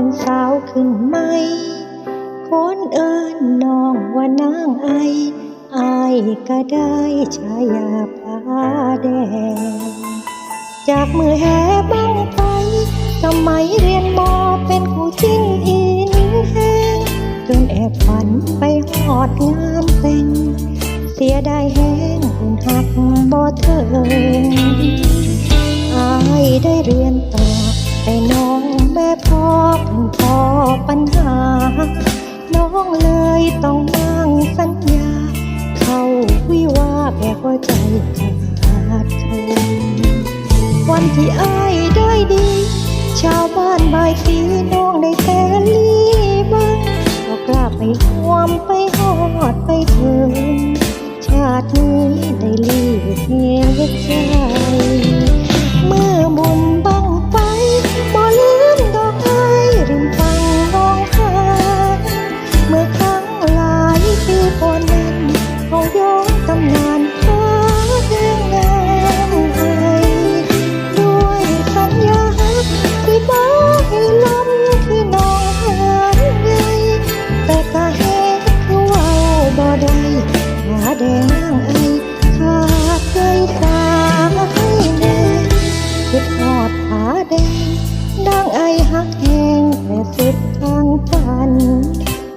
เป็นสาวขึ้นไหมคนเอิญน้องว่านางไออายก็ได้ฉายาพาแดง จากมือแห่บ้างไฟสมัยเรียนมอเป็นครูจิ้นอินแห้งจนแอบฝันไปหอดงานแต่งเสียดายแห้งคุณหักบ่เถิงอ บายสีน้องได้แต่ลีบ้างก็กลับไปรวมไปหอดไปถึงชาตินี้ แดงไอ้ขาดใจสาให้แน่คิดหอดผาแดงนางไอ้หักแหงแต่สุดทางฝัน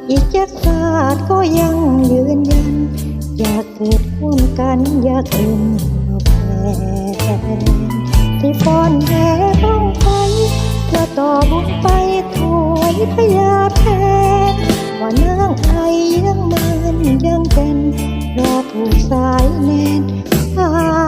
อีกจักศาสตร์ก็ยังยืนยัน อยากเกิดร่วมกันอยากเป็นแฟนที่ฟ้อนแห่บ้องไปเพื่อต่อบุญไปถวยพยาแทนว่านางไอยังมันยังเป็น รอผู้สายแน่นผ้า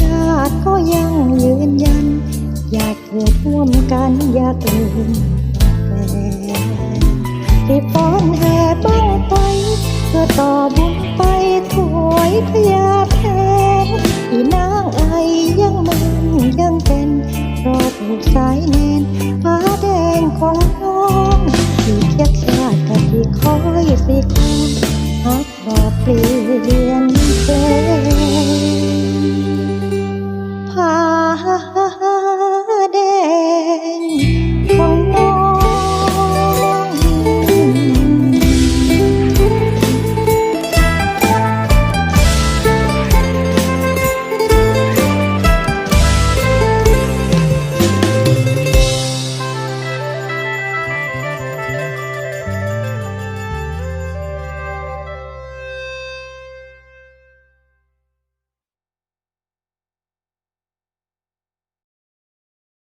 ชาติก็ยังยืนยัน อยากเกิดร่วมกันอยากเป็นแฟนที่ฟ้อนแห่บ้างไปเพื่อต่อบุญไปถวยพยาแทนอีนางไอยังมันยังเป็นรอผูกสายแน